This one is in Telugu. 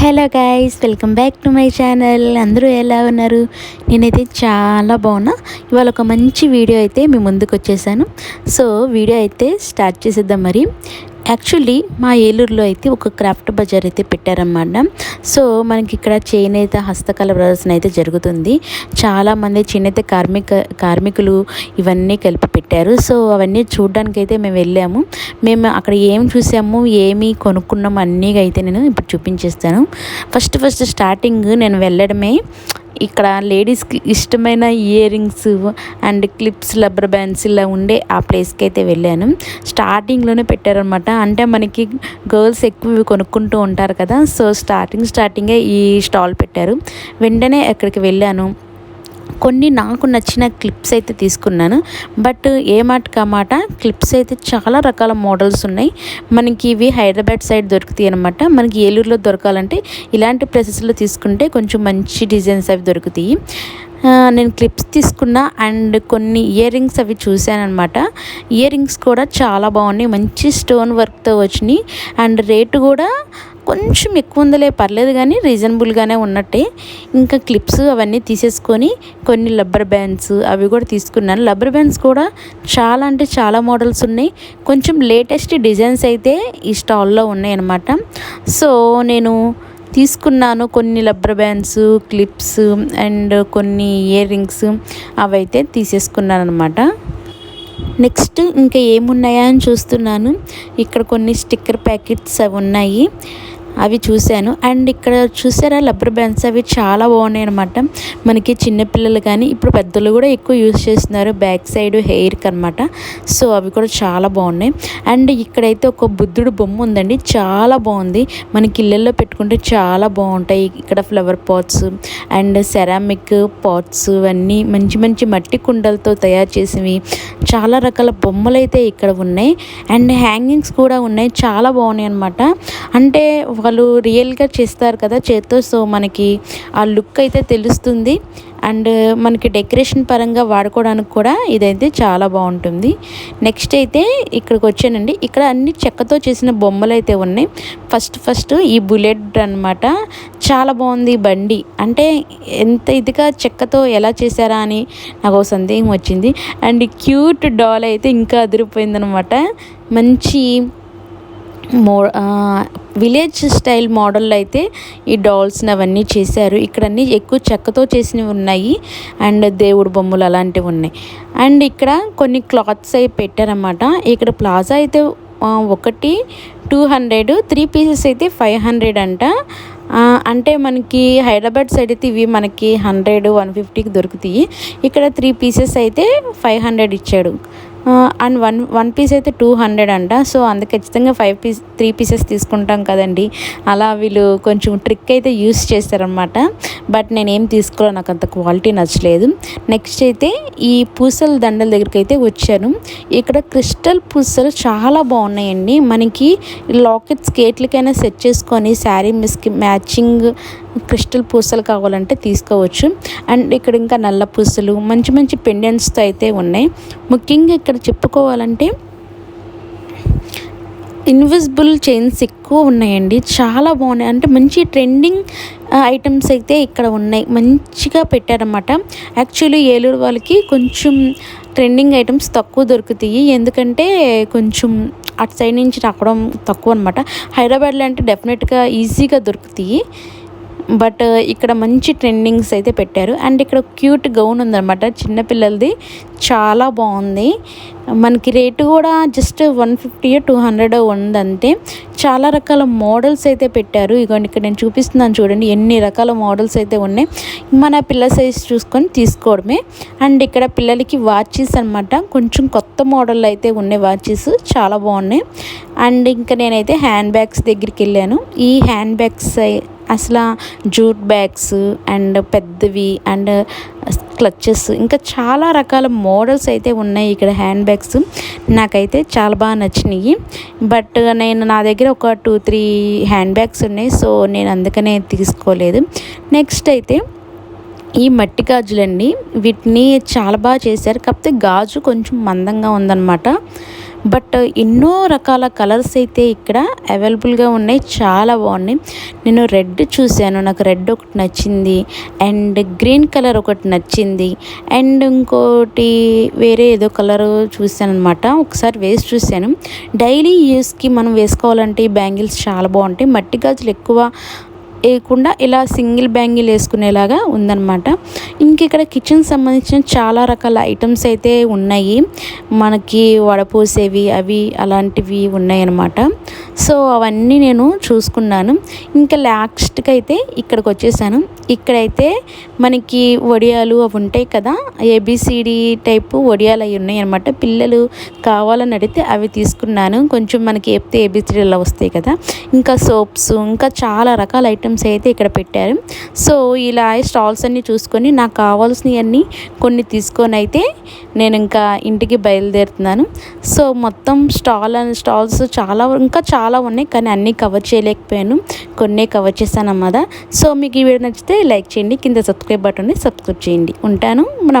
Hello guys welcome back to my channel అందరూ ఎలా ఉన్నారు? నేనైతే చాలా బాగున్నా. ఇవాళ ఒక మంచి వీడియో అయితే మీ ముందుకు వచ్చేసాను. సో వీడియో అయితే స్టార్ట్ చేసేద్దాం మరి. యాక్చువల్లీ మా ఏలూరులో అయితే ఒక క్రాఫ్ట్ బజార్ అయితే పెట్టారన్నమాట. సో మనకి ఇక్కడ చేనేత హస్తకళ ప్రదర్శన అయితే జరుగుతుంది. చాలామంది చేనేత కార్మిక కార్మికులు ఇవన్నీ కలిపి పెట్టారు. సో అవన్నీ చూడడానికి అయితే మేము వెళ్ళాము. మేము అక్కడ ఏం చూసాము ఏమి కొనుక్కున్నాము అన్నీ అయితే నేను ఇప్పుడు చూపించేస్తాను. ఫస్ట్ ఫస్ట్ స్టార్టింగ్ నేను వెళ్ళడమే ఇక్కడ లేడీస్కి ఇష్టమైన earrings and clips rubber bands ఇలా ఉండే ఆ ప్లేస్కి అయితే వెళ్ళాను. స్టార్టింగ్లోనే పెట్టారనమాట అంటే మనకి గర్ల్స్ ఎక్కువ కొనుక్కుంటూ ఉంటారు కదా సో స్టార్టింగ్ స్టార్టింగే ఈ స్టాల్ పెట్టారు. వెంటనే అక్కడికి వెళ్ళాను. కొన్ని నాకు నచ్చిన క్లిప్స్ అయితే తీసుకున్నాను. బట్ ఏ మాట కామాట క్లిప్స్ అయితే చాలా రకాల మోడల్స్ ఉన్నాయి. మనకి ఇవి హైదరాబాద్ సైడ్ దొరుకుతాయి అనమాట మనకి ఏలూరులో దొరకాలంటే ఇలాంటి ప్లేసెస్లో తీసుకుంటే కొంచెం మంచి డిజైన్స్ అవి దొరుకుతాయి. నేను క్లిప్స్ తీసుకున్నా అండ్ కొన్ని ఇయర్ రింగ్స్ అవి చూశాను అనమాట ఇయర్ రింగ్స్ కూడా చాలా బాగున్నాయి. మంచి స్టోన్ వర్క్తో వచ్చినాయి. అండ్ రేటు కూడా కొంచెం ఎక్కువ ఉందలే పర్లేదు కానీ రీజనబుల్గానే ఉన్నట్టే. ఇంకా క్లిప్స్ అవన్నీ తీసేసుకొని కొన్ని రబ్బర్ బ్యాండ్స్ అవి కూడా తీసుకున్నాను. రబ్బర్ బ్యాండ్స్ కూడా చాలా అంటే చాలా మోడల్స్ ఉన్నాయి. కొంచెం లేటెస్ట్ డిజైన్స్ అయితే ఈ స్టాల్లో ఉన్నాయన్నమాట. సో నేను తీసుకున్నాను కొన్ని రబ్బర్ బ్యాండ్స్ క్లిప్స్ అండ్ కొన్ని ఇయర్ రింగ్స్ అవైతే తీసేసుకున్నాను అనమాట నెక్స్ట్ ఇంకా ఏమున్నాయా అని చూస్తున్నాను. ఇక్కడ కొన్ని స్టిక్కర్ ప్యాకెట్స్ అవి ఉన్నాయి. అవి చూశాను. అండ్ ఇక్కడ చూసారా రబ్బర్ బ్యాండ్స్ అవి చాలా బాగున్నాయి అనమాట మనకి చిన్నపిల్లలు కానీ ఇప్పుడు పెద్దలు కూడా ఎక్కువ యూస్ చేస్తున్నారు బ్యాక్ సైడ్ హెయిర్కి అనమాట సో అవి కూడా చాలా బాగున్నాయి. అండ్ ఇక్కడైతే ఒక బుద్ధుడు బొమ్మ ఉందండి. చాలా బాగుంది. మనకి ఇళ్ళల్లో పెట్టుకుంటే చాలా బాగుంటాయి. ఇక్కడ flower pots and ceramic pots ఇవన్నీ మంచి మంచి మట్టి కుండలతో తయారు చేసినవి. చాలా రకాల బొమ్మలు అయితే ఇక్కడ ఉన్నాయి. అండ్ హ్యాంగింగ్స్ కూడా ఉన్నాయి. చాలా బాగున్నాయి అనమాట అంటే వాళ్ళు రియల్గా చేస్తారు కదా చేత్తో. సో మనకి ఆ లుక్ అయితే తెలుస్తుంది. అండ్ uh, మనకి డెకరేషన్ పరంగా వాడుకోవడానికి కూడా ఇదైతే చాలా బాగుంటుంది. నెక్స్ట్ అయితే ఇక్కడికి వచ్చానండి. ఇక్కడ అన్ని చెక్కతో చేసిన బొమ్మలు అయితే ఉన్నాయి. ఫస్ట్ ఫస్ట్ ఈ బుల్లెట్ అన్నమాట. చాలా బాగుంది బండి. అంటే ఎంత ఇదిగా చెక్కతో ఎలా చేశారా అని నాకు ఒక సందేహం వచ్చింది. అండ్ క్యూట్ డాల్ అయితే ఇంకా అదిరిపోయిందనమాట మంచి మో విలేజ్ స్టైల్ మోడల్ అయితే ఈ డాల్స్ని అవన్నీ చేశారు. ఇక్కడన్నీ ఎక్కువ చెక్కతో చేసినవి ఉన్నాయి. అండ్ దేవుడు బొమ్మలు అలాంటివి ఉన్నాయి. అండ్ ఇక్కడ కొన్ని క్లాత్స్ అవి పెట్టారన్నమాట. ఇక్కడ ప్లాజా అయితే ఒకటి టూ హండ్రెడ్ త్రీ పీసెస్ అయితే ఫైవ్ హండ్రెడ్ అంట. అంటే మనకి హైదరాబాద్ సైడ్ అయితే ఇవి మనకి హండ్రెడ్ వన్ ఫిఫ్టీకి దొరుకుతాయి. ఇక్కడ త్రీ పీసెస్ అయితే ఫైవ్ హండ్రెడ్ ఇచ్చాడు. అండ్ వన్ వన్ పీస్ అయితే టూ హండ్రెడ్ అంట. సో అందుకు ఖచ్చితంగా ఫైవ్ పీస్ త్రీ పీసెస్ తీసుకుంటాం కదండి. అలా వీళ్ళు కొంచెం ట్రిక్ అయితే యూస్ చేస్తారనమాట బట్ నేనేం తీసుకోలే నాకు అంత క్వాలిటీ నచ్చలేదు. నెక్స్ట్ అయితే ఈ పూసల దండల దగ్గరికి అయితే వచ్చాను. ఇక్కడ క్రిస్టల్ పూసలు చాలా బాగున్నాయండి. మనకి లాకెట్స్ కేట్లకైనా సెట్ చేసుకొని శారీ మిస్కి మ్యాచింగ్ క్రిస్టల్ పూసలు కావాలంటే తీసుకోవచ్చు. అండ్ ఇక్కడ ఇంకా నల్ల పూసలు మంచి మంచి పెండెంట్స్తో అయితే ఉన్నాయి. ముఖ్యంగా ఇక్కడ చెప్పుకోవాలంటే ఇన్విజిబుల్ చైన్స్ ఎక్కువ ఉన్నాయండి. చాలా బాగున్నాయి. అంటే మంచి ట్రెండింగ్ ఐటమ్స్ అయితే ఇక్కడ ఉన్నాయి. మంచిగా పెట్టారన్నమాట. యాక్చువల్లీ ఏలూరు వాళ్ళకి కొంచెం ట్రెండింగ్ ఐటమ్స్ తక్కువ దొరుకుతాయి. ఎందుకంటే కొంచెం అటు సైడ్ నుంచి రావడం తక్కువ అనమాట హైదరాబాద్లో అంటే డెఫినెట్గా ఈజీగా దొరుకుతాయి. బట్ uh, ఇక్కడ మంచి ట్రెండింగ్స్ అయితే పెట్టారు. అండ్ ఇక్కడ క్యూట్ గౌన్ ఉందన్నమాట. చిన్నపిల్లలది చాలా బాగుంది. మనకి రేటు కూడా just one fifty two hundred ఉందంతే. చాలా రకాల మోడల్స్ అయితే పెట్టారు. ఇగోండి ఇక్కడ నేను చూపిస్తున్నాను చూడండి. ఎన్ని రకాల మోడల్స్ అయితే ఉన్నాయి. మన పిల్ల సైజ్ చూసుకొని తీసుకోవడమే. అండ్ ఇక్కడ పిల్లలకి వాచెస్ అనమాట కొంచెం కొత్త మోడల్ అయితే ఉన్నాయి వాచెస్. చాలా బాగున్నాయి. అండ్ ఇంకా నేనైతే హ్యాండ్ బ్యాగ్స్ దగ్గరికి వెళ్ళాను. ఈ హ్యాండ్ బ్యాగ్స్ అసలు జూట్ బ్యాగ్స్ అండ్ పెద్దవి అండ్ క్లచెస్ ఇంకా చాలా రకాల మోడల్స్ అయితే ఉన్నాయి ఇక్కడ హ్యాండ్ బ్యాగ్స్. నాకైతే చాలా బాగా నచ్చినాయి. బట్ నేను నా దగ్గర ఒక టూ త్రీ హ్యాండ్ బ్యాగ్స్ ఉన్నాయి. సో నేను అందుకనే తీసుకోలేదు. నెక్స్ట్ అయితే ఈ మట్టి గాజులండి వీటిని చాలా బాగా చేశారు. కాకపోతే గాజు కొంచెం మందంగా ఉందన్నమాట. బట్ ఎన్నో రకాల కలర్స్ అయితే ఇక్కడ అవైలబుల్గా ఉన్నాయి. చాలా బాగున్నాయి. నేను రెడ్ చూశాను. నాకు రెడ్ ఒకటి నచ్చింది. అండ్ గ్రీన్ కలర్ ఒకటి నచ్చింది. అండ్ ఇంకోటి వేరే ఏదో కలర్ చూశాను అనమాట ఒకసారి వేసి చూశాను. డైలీ యూస్కి మనం వేసుకోవాలంటే ఈ బ్యాంగిల్స్ చాలా బాగుంటాయి. మట్టి గాజులు ఎక్కువ వేయకుండా ఇలా సింగిల్ బ్యాంగిల్ వేసుకునేలాగా ఉందన్నమాట. ఇంక ఇక్కడ కిచెన్ సంబంధించిన చాలా రకాల ఐటమ్స్ అయితే ఉన్నాయి. మనకి వడపోసేవి అవి అలాంటివి ఉన్నాయన్నమాట. సో అవన్నీ నేను చూసుకున్నాను. ఇంకా లాస్ట్కి అయితే ఇక్కడికి వచ్చేసాను ఇక్కడైతే మనకి వడియాలు అవి ఉంటాయి కదా ఏబిసిడి టైపు వడియాలు అవి ఉన్నాయి అనమాట పిల్లలు కావాలని అడిగితే అవి తీసుకున్నాను. కొంచెం మనకి ఏపితే ఏబిసిడి వస్తాయి కదా. ఇంకా సోప్స్ ఇంకా చాలా రకాల ఐటమ్స్ అయితే ఇక్కడ పెట్టారు. సో ఇలా స్టాల్స్ అన్నీ చూసుకొని నాకు కావాల్సినవన్నీ కొన్ని తీసుకొని అయితే నేను ఇంకా ఇంటికి బయలుదేరుతున్నాను. సో మొత్తం స్టాల్ స్టాల్స్ చాలా ఇంకా చాలా ఉన్నాయి కానీ అన్నీ కవర్ చేయలేకపోయాను. కొన్ని కవర్ చేశాను అన్నమాట సో మీకు ఈ వీడియో నచ్చితే లైక్ చేయండి. కింద సబ్స్క్రైబ్ బటన్ని సబ్స్క్రైబ్ చేయండి. ఉంటాను. మనం